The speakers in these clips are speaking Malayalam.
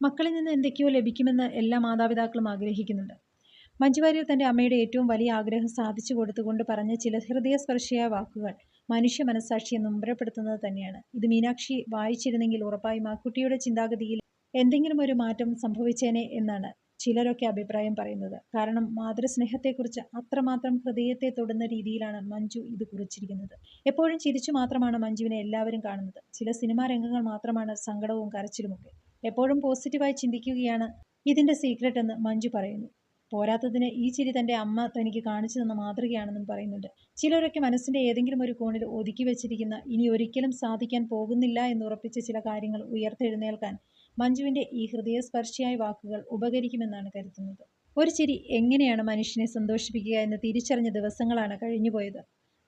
മക്കളിൽ നിന്ന് എന്തൊക്കെയോ ലഭിക്കുമെന്ന് എല്ലാ മാതാപിതാക്കളും ആഗ്രഹിക്കുന്നുണ്ട്. മഞ്ജു വാര്യർ തന്റെ അമ്മയുടെ ഏറ്റവും വലിയ ആഗ്രഹം സാധിച്ചു കൊടുത്തുകൊണ്ട് പറഞ്ഞ ചില ഹൃദയസ്പർശിയായ വാക്കുകൾ മനുഷ്യ മനസ്സാക്ഷിയെ നൊമ്പരപ്പെടുത്തുന്നത് തന്നെയാണ്. ഇത് മീനാക്ഷി വായിച്ചിരുന്നെങ്കിൽ ഉറപ്പായും ആ കുട്ടിയുടെ ചിന്താഗതിയിൽ എന്തെങ്കിലും ഒരു മാറ്റം സംഭവിച്ചേനെ എന്നാണ് ചിലരൊക്കെ അഭിപ്രായം പറയുന്നത്. കാരണം മാതൃസ്നേഹത്തെക്കുറിച്ച് അത്രമാത്രം ഹൃദയത്തെ തൊടുന്ന രീതിയിലാണ് മഞ്ജു ഇത് കുറിച്ചിരിക്കുന്നത്. എപ്പോഴും ചിരിച്ചു മാത്രമാണ് മഞ്ജുവിനെ എല്ലാവരും കാണുന്നത്. ചില സിനിമാ രംഗങ്ങൾ മാത്രമാണ് സങ്കടവും കരച്ചിലുമൊക്കെ. എപ്പോഴും പോസിറ്റീവായി ചിന്തിക്കുകയാണ് ഇതിന്റെ സീക്രട്ട് എന്ന് മഞ്ജു പറയുന്നു. പോരാത്തതിന് ഈ ചിരി തന്റെ അമ്മ തനിക്ക് കാണിച്ചു തന്ന മാതൃകയാണെന്നും പറയുന്നുണ്ട്. ചിലരൊക്കെ മനസ്സിന്റെ ഏതെങ്കിലും ഒരു കോണിൽ ഒതുക്കി വെച്ചിരിക്കുന്ന ഇനി ഒരിക്കലും സാധിക്കാൻ പോകുന്നില്ല എന്ന് ഉറപ്പിച്ച ചില കാര്യങ്ങൾ ഉയർത്തെഴുന്നേൽക്കാൻ മഞ്ജുവിന്റെ ഈ ഹൃദയസ്പർശിയായ വാക്കുകൾ ഉപകരിക്കുമെന്നാണ് കരുതുന്നത്. ഒരു ചിരി എങ്ങനെയാണ് മനുഷ്യനെ സന്തോഷിപ്പിക്കുക എന്ന് തിരിച്ചറിഞ്ഞ ദിവസങ്ങളാണ് കഴിഞ്ഞുപോയത്.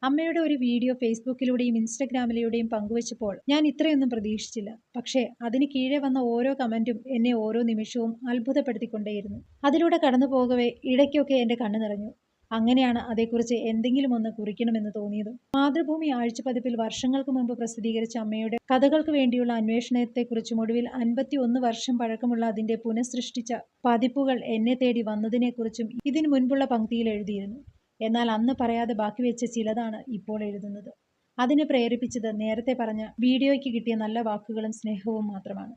അമ്മയുടെ ഒരു വീഡിയോ ഫേസ്ബുക്കിലൂടെയും ഇൻസ്റ്റഗ്രാമിലൂടെയും പങ്കുവച്ചപ്പോൾ ഞാൻ ഇത്രയൊന്നും പ്രതീക്ഷിച്ചില്ല. പക്ഷേ അതിന് കീഴെ വന്ന ഓരോ കമന്റും എന്നെ ഓരോ നിമിഷവും അത്ഭുതപ്പെടുത്തിക്കൊണ്ടേയിരുന്നു. അതിലൂടെ കടന്നു പോകവേ ഇടയ്ക്കൊക്കെ എന്റെ കണ്ണു നിറഞ്ഞു. അങ്ങനെയാണ് അതേക്കുറിച്ച് എന്തെങ്കിലും ഒന്ന് കുറിക്കണമെന്ന് തോന്നിയത്. മാതൃഭൂമി ആഴ്ചപ്പതിപ്പിൽ വർഷങ്ങൾക്ക് മുമ്പ് പ്രസിദ്ധീകരിച്ച അമ്മയുടെ കഥകൾക്ക് വേണ്ടിയുള്ള അന്വേഷണത്തെക്കുറിച്ചും ഒടുവിൽ അൻപത്തി ഒന്ന് വർഷം പഴക്കമുള്ള അതിന്റെ പുനഃസൃഷ്ടിച്ച പതിപ്പുകൾ എന്നെ തേടി വന്നതിനെക്കുറിച്ചും ഇതിനു മുൻപുള്ള പങ്ക്തിയിൽ എഴുതിയിരുന്നു. എന്നാൽ അന്ന് പറയാതെ ബാക്കി വെച്ച ചിലതാണ് ഇപ്പോൾ എഴുതുന്നത്. അതിനെ പ്രേരിപ്പിച്ചത് നേരത്തെ പറഞ്ഞ വീഡിയോയ്ക്ക് കിട്ടിയ നല്ല വാക്കുകളും സ്നേഹവും മാത്രമാണ്.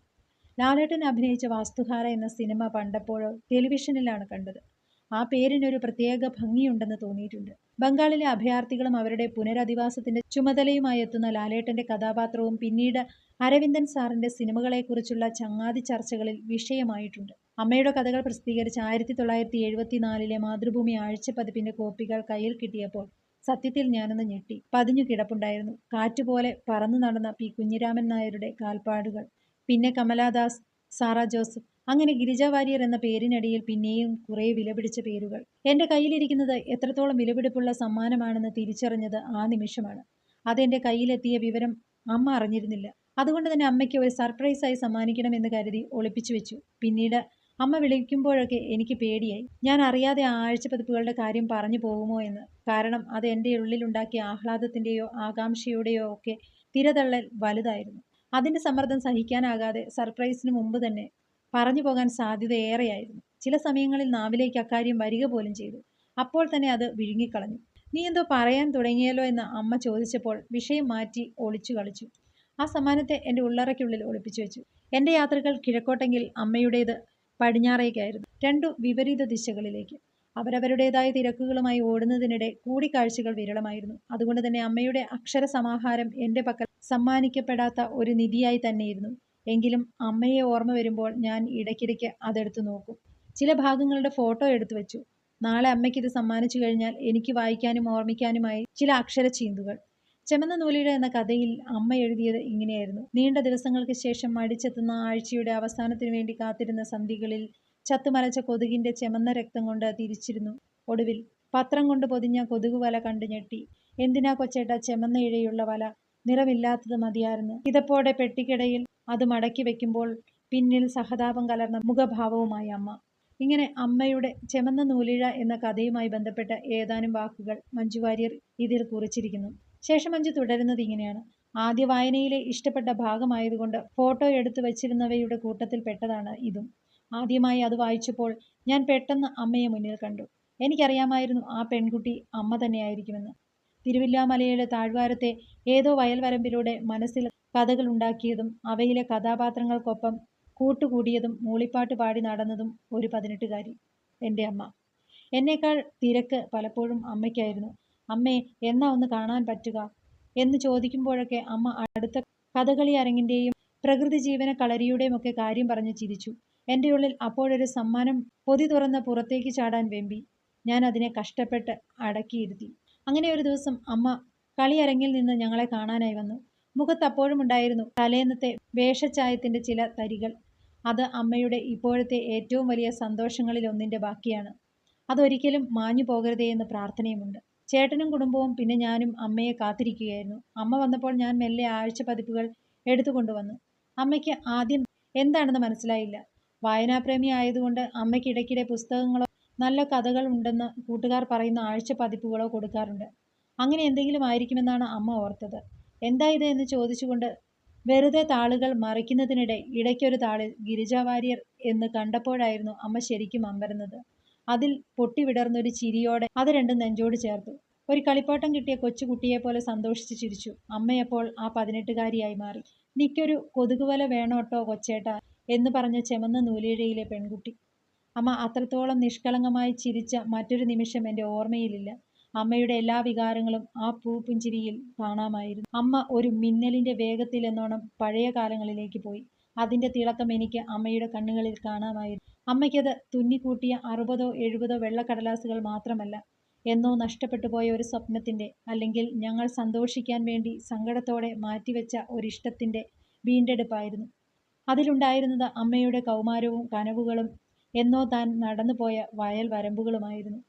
ലാലേട്ടൻ അഭിനയിച്ച വാസ്തുഹാര എന്ന സിനിമ പണ്ടപ്പോഴോ ടെലിവിഷനിലാണ് കണ്ടത്. ആ പേരിനൊരു പ്രത്യേക ഭംഗിയുണ്ടെന്ന് തോന്നിയിട്ടുണ്ട്. ബംഗാളിലെ അഭയാർത്ഥികളും അവരുടെ പുനരധിവാസത്തിന്റെ ചുമതലയുമായി എത്തുന്ന ലാലേട്ടന്റെ കഥാപാത്രവും പിന്നീട് അരവിന്ദൻ സാറിന്റെ സിനിമകളെക്കുറിച്ചുള്ള ചങ്ങാതി ചർച്ചകളിൽ വിഷയമായിട്ടുണ്ട്. അമ്മയുടെ കഥകൾ പ്രസിദ്ധീകരിച്ച ആയിരത്തി തൊള്ളായിരത്തി എഴുപത്തി നാലിലെ മാതൃഭൂമി ആഴ്ചപ്പതിപ്പിന്റെ കോപ്പികൾ കയ്യിൽ കിട്ടിയപ്പോൾ സത്യത്തിൽ ഞാനൊന്ന് ഞെട്ടി. പതിഞ്ഞു കിടപ്പുണ്ടായിരുന്നു. കാറ്റുപോലെ പറന്നു നടന്ന പി. കുഞ്ഞിരാമൻ നായരുടെ കാൽപ്പാടുകൾ. പിന്നെ കമലാദാസ് സാറ ജോസഫ്. അങ്ങനെ ഗിരിജ വാര്യർ എന്ന പേരിനടിയിൽ പിന്നെയും കുറെ വിലപിടിച്ച പേരുകൾ. എന്റെ കയ്യിലിരിക്കുന്നത് എത്രത്തോളം വിലപിടിപ്പുള്ള സമ്മാനമാണെന്ന് തിരിച്ചറിഞ്ഞത് ആ നിമിഷമാണ്. അതെന്റെ കയ്യിലെത്തിയ വിവരം അമ്മ അറിഞ്ഞിരുന്നില്ല. അതുകൊണ്ട് തന്നെ അമ്മയ്ക്ക് ഒരു സർപ്രൈസായി സമ്മാനിക്കണമെന്ന് കരുതി ഒളിപ്പിച്ചു വെച്ചു. പിന്നീട് അമ്മ വിളിക്കുമ്പോഴൊക്കെ എനിക്ക് പേടിയായി. ഞാൻ അറിയാതെ ആഴ്ചപ്പതിപ്പുകളുടെ കാര്യം പറഞ്ഞു പോകുമോ എന്ന്. കാരണം അത് എന്റെ ഉള്ളിലുണ്ടാക്കിയ ആഹ്ലാദത്തിന്റെയോ ആകാംക്ഷയുടെയോ ഒക്കെ തിരതള്ളൽ വലുതായിരുന്നു. അതിന്റെ സമ്മർദ്ദം സഹിക്കാനാകാതെ സർപ്രൈസിന് മുമ്പ് തന്നെ പറഞ്ഞു പോകാൻ സാധ്യത ഏറെയായിരുന്നു. ചില സമയങ്ങളിൽ നാവിലേക്ക് അക്കാര്യം വരിക പോലും ചെയ്തു. അപ്പോൾ തന്നെ അത് വിഴുങ്ങിക്കളഞ്ഞു. നീ എന്തോ പറയാൻ തുടങ്ങിയല്ലോ എന്ന് അമ്മ ചോദിച്ചപ്പോൾ വിഷയം മാറ്റി ഒളിച്ചു കളിച്ചു. ആ സമ്മാനത്തെ എന്റെ ഉള്ളറയ്ക്കുള്ളിൽ ഒളിപ്പിച്ചു വെച്ചു. എന്റെ യാത്രകൾ കിഴക്കോട്ടെങ്കിൽ അമ്മയുടേത് പടിഞ്ഞാറേക്കായിരുന്നു. രണ്ടു വിപരീത ദിശകളിലേക്ക്. അവരവരുടേതായ തിരക്കുകളുമായി ഓടുന്നതിനിടെ കൂടിക്കാഴ്ചകൾ വിരളമായിരുന്നു. അതുകൊണ്ട് തന്നെ അമ്മയുടെ അക്ഷര സമാഹാരം എന്റെ പക്കൽ സമ്മാനിക്കപ്പെടാത്ത ഒരു നിധിയായി തന്നെയിരുന്നു. എങ്കിലും അമ്മയെ ഓർമ്മ വരുമ്പോൾ ഞാൻ ഇടയ്ക്കിടയ്ക്ക് അതെടുത്തു നോക്കും. ചില ഭാഗങ്ങളുടെ ഫോട്ടോ എടുത്തു വെച്ചു. നാളെ അമ്മയ്ക്ക് ഇത് സമ്മാനിച്ചു കഴിഞ്ഞാൽ എനിക്ക് വായിക്കാനും ഓർമ്മിക്കാനുമായി ചില അക്ഷര ചീന്തുകൾ ചെമന്ന നൂലിഴ എന്ന കഥയിൽ അമ്മ എഴുതിയത് ഇങ്ങനെയായിരുന്നു. നീണ്ട ദിവസങ്ങൾക്ക് ശേഷം മടിച്ചെത്തുന്ന ആഴ്ചയുടെ അവസാനത്തിനു വേണ്ടി കാത്തിരുന്ന സന്ധികളിൽ ചത്തുമലച്ച കൊതുകിന്റെ ചെമന്ന രക്തം കൊണ്ട് തിരിച്ചിരുന്നു. ഒടുവിൽ പത്രം കൊണ്ട് പൊതിഞ്ഞ കൊതുക് വല കണ്ടു ഞെട്ടി. എന്തിനാ കൊച്ചേട്ട ചെമന്ന ഇഴയുള്ള വല? നിറമില്ലാത്തത് മതിയായിരുന്നു. ഇതപ്പോടെ പെട്ടിക്കിടയിൽ അത് മടക്കി വെക്കുമ്പോൾ പിന്നിൽ സഹതാപം കലർന്ന മുഖഭാവവുമായി അമ്മ. ഇങ്ങനെ അമ്മയുടെ ചെമന്ന നൂലിഴ എന്ന കഥയുമായി ബന്ധപ്പെട്ട ഏതാനും വാക്കുകൾ മഞ്ജു വാര്യർ ഇതിൽ കുറിച്ചിരിക്കുന്നു. ശേഷം അഞ്ച് തുടരുന്നത് ഇങ്ങനെയാണ്. ആദ്യ വായനയിലെ ഇഷ്ടപ്പെട്ട ഭാഗമായതുകൊണ്ട് ഫോട്ടോ എടുത്തു വച്ചിരുന്നവയുടെ കൂട്ടത്തിൽ പെട്ടതാണ് ഇതും. ആദ്യമായി അത് വായിച്ചപ്പോൾ ഞാൻ പെട്ടെന്ന് അമ്മയെ മുന്നിൽ കണ്ടു. എനിക്കറിയാമായിരുന്നു ആ പെൺകുട്ടി അമ്മ തന്നെയായിരിക്കുമെന്ന്. തിരുവില്ലാമലയുടെ താഴ്വാരത്തെ ഏതോ വയൽവരമ്പിലൂടെ മനസ്സിൽ കഥകൾ ഉണ്ടാക്കിയതും അവയിലെ കഥാപാത്രങ്ങൾക്കൊപ്പം കൂട്ടുകൂടിയതും മൂളിപ്പാട്ട് പാടി നടന്നതും ഒരു പതിനെട്ടുകാരി എന്റെ അമ്മ. എന്നേക്കാൾ തിരക്ക് പലപ്പോഴും അമ്മയ്ക്കായിരുന്നു. അമ്മേ എന്നാ ഒന്ന് കാണാൻ പറ്റുക? എന്ന് ചോദിക്കുമ്പോഴൊക്കെ അമ്മ അടുത്ത കഥകളി അരങ്ങിന്റെയും പ്രകൃതി ജീവന കളരിയുടെയും ഒക്കെ കാര്യം പറഞ്ഞ് ചിരിച്ചു. എന്റെ ഉള്ളിൽ അപ്പോഴൊരു സമ്മാനം പൊതി തുറന്ന് പുറത്തേക്ക് ചാടാൻ വെമ്പി. ഞാൻ അതിനെ കഷ്ടപ്പെട്ട് അടക്കിയിരുത്തി. അങ്ങനെ ഒരു ദിവസം അമ്മ കളിയരങ്ങിൽ നിന്ന് ഞങ്ങളെ കാണാനായി വന്നു. മുഖത്ത് അപ്പോഴും ഉണ്ടായിരുന്നു തലേന്നത്തെ വേഷച്ചായത്തിന്റെ ചില തരികൾ. അത് അമ്മയുടെ ഇപ്പോഴത്തെ ഏറ്റവും വലിയ സന്തോഷങ്ങളിൽ ഒന്നിന്റെ ബാക്കിയാണ്. അതൊരിക്കലും മാഞ്ഞു പോകരുതേ എന്ന് പ്രാർത്ഥനയുമുണ്ട്. ചേട്ടനും കുടുംബവും പിന്നെ ഞാനും അമ്മയെ കാത്തിരിക്കുകയായിരുന്നു. അമ്മ വന്നപ്പോൾ ഞാൻ മെല്ലെ ആഴ്ച പതിപ്പുകൾ എടുത്തുകൊണ്ടുവന്നു അമ്മയ്ക്ക് ആദ്യം എന്താണെന്ന് മനസ്സിലായില്ല. വായനാപ്രേമി ആയതുകൊണ്ട് അമ്മയ്ക്ക് ഇടയ്ക്കിടെ പുസ്തകങ്ങളോ നല്ല കഥകൾ ഉണ്ടെന്ന് കൂട്ടുകാർ പറയുന്ന ആഴ്ച പതിപ്പുകളോ കൊടുക്കാറുണ്ട്. അങ്ങനെ എന്തെങ്കിലും ആയിരിക്കുമെന്നാണ് അമ്മ ഓർത്തത്. എന്താ ഇത് എന്ന് ചോദിച്ചുകൊണ്ട് വെറുതെ താളുകൾ മറിക്കുന്നതിനിടെ ഇടയ്ക്കൊരു താളിൽ ഗിരിജ വാര്യർ എന്ന് കണ്ടപ്പോഴായിരുന്നു അമ്മ ശരിക്കും അമ്പരന്നത്. അതിൽ പൊട്ടിവിടർന്നൊരു ചിരിയോടെ അത് രണ്ടും നെഞ്ചോട് ചേർത്തു. ഒരു കളിപ്പാട്ടം കിട്ടിയ കൊച്ചുകുട്ടിയെ പോലെ സന്തോഷിച്ച് ചിരിച്ചു. അമ്മയപ്പോൾ ആ പതിനെട്ടുകാരിയായി മാറി. നിക്കൊരു കൊതുകുവല വേണോട്ടോ കൊച്ചേട്ടാ എന്ന് പറഞ്ഞ ചെമന്ന നൂലിഴയിലെ പെൺകുട്ടി. അമ്മ അത്രത്തോളം നിഷ്കളങ്കമായി ചിരിച്ച മറ്റൊരു നിമിഷം എന്റെ ഓർമ്മയിലില്ല. അമ്മയുടെ എല്ലാ വികാരങ്ങളും ആ പൂപ്പുഞ്ചിരിയിൽ കാണാമായിരുന്നു. അമ്മ ഒരു മിന്നലിന്റെ വേഗത്തിലെന്നോണം പഴയ കാലങ്ങളിലേക്ക് പോയി. അതിന്റെ തിളക്കം എനിക്ക് അമ്മയുടെ കണ്ണുകളിൽ കാണാമായിരുന്നു. അമ്മയ്ക്കത് തുന്നിക്കൂട്ടിയ അറുപതോ എഴുപതോ വെള്ളക്കടലാസുകൾ മാത്രമല്ല, എന്നോ നഷ്ടപ്പെട്ടുപോയ ഒരു സ്വപ്നത്തിന്റെ അല്ലെങ്കിൽ ഞങ്ങൾ സന്തോഷിക്കാൻ വേണ്ടി സങ്കടത്തോടെ മാറ്റിവെച്ച ഒരിഷ്ടത്തിന്റെ വീണ്ടെടുപ്പായിരുന്നു. അതിലുണ്ടായിരുന്നത് അമ്മയുടെ കൗമാരവും കനവുകളും എന്നോ താൻ നടന്നുപോയ വയൽ വരമ്പുകളുമായിരുന്നു.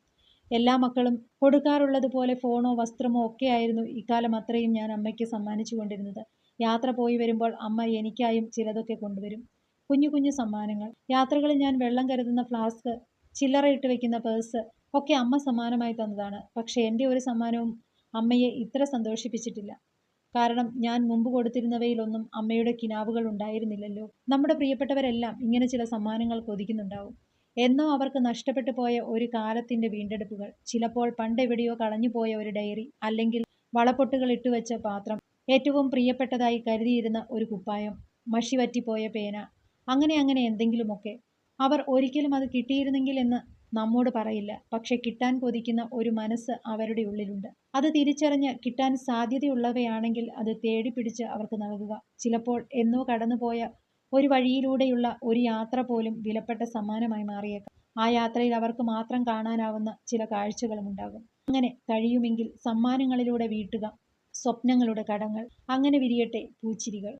എല്ലാ മക്കളും കൊടുക്കാറുള്ളതുപോലെ ഫോണോ വസ്ത്രമോ ഒക്കെ ഒക്കെയായിരുന്നു ഇക്കാലമത്രയും ഞാൻ അമ്മയ്ക്ക് സമ്മാനിച്ചു കൊണ്ടിരുന്നത് യാത്ര പോയി വരുമ്പോൾ അമ്മ എനിക്കായും ചിലതൊക്കെ കൊണ്ടുവരും. കുഞ്ഞു കുഞ്ഞു സമ്മാനങ്ങൾ. യാത്രകളിൽ ഞാൻ വെള്ളം കരുതുന്ന ഫ്ലാസ്ക്, ചില്ലറയിട്ട് വെക്കുന്ന പേഴ്സ് ഒക്കെ അമ്മ സമ്മാനമായി തന്നതാണ്. പക്ഷേ എന്റെ ഒരു സമ്മാനവും അമ്മയെ ഇത്ര സന്തോഷിപ്പിച്ചിട്ടില്ല. കാരണം ഞാൻ മുമ്പ് കൊടുത്തിരുന്നവയിലൊന്നും അമ്മയുടെ കിനാവുകൾ ഉണ്ടായിരുന്നില്ലല്ലോ. നമ്മുടെ പ്രിയപ്പെട്ടവരെല്ലാം ഇങ്ങനെ ചില സമ്മാനങ്ങൾ കൊതിക്കുന്നുണ്ടാവും. എന്നോ അവർക്ക് നഷ്ടപ്പെട്ടു പോയ ഒരു കാലത്തിന്റെ വീണ്ടെടുപ്പുകൾ. ചിലപ്പോൾ പണ്ടെവിടെയോ കളഞ്ഞുപോയ ഒരു ഡയറി, അല്ലെങ്കിൽ വളപ്പൊട്ടുകൾ ഇട്ടുവെച്ച പാത്രം, ഏറ്റവും പ്രിയപ്പെട്ടതായി കരുതിയിരുന്ന ഒരു കുപ്പായം, മഷി വറ്റിപ്പോയ പേന, അങ്ങനെ അങ്ങനെ എന്തെങ്കിലുമൊക്കെ. അവർ ഒരിക്കലും അത് കിട്ടിയിരുന്നെങ്കിൽ എന്ന് നമ്മോട് പറയില്ല. പക്ഷെ കിട്ടാൻ കൊതിക്കുന്ന ഒരു മനസ്സ് അവരുടെ ഉള്ളിലുണ്ട്. അത് തിരിച്ചറിഞ്ഞ് കിട്ടാൻ സാധ്യതയുള്ളവയാണെങ്കിൽ അത് തേടി പിടിച്ച് അവർക്ക് നൽകുക. ചിലപ്പോൾ എന്നോ കടന്നുപോയ ഒരു വഴിയിലൂടെയുള്ള ഒരു യാത്ര പോലും വിലപ്പെട്ട സമ്മാനമായി മാറിയേക്കാം. ആ യാത്രയിൽ അവർക്ക് മാത്രം കാണാനാവുന്ന ചില കാഴ്ചകളും ഉണ്ടാകും അങ്ങനെ കഴിയുമെങ്കിൽ സമ്മാനങ്ങളിലൂടെ വീട്ടുക സ്വപ്നങ്ങളുടെ കടങ്ങൾ. അങ്ങനെ വിരിയട്ടെ പൂച്ചിരികൾ.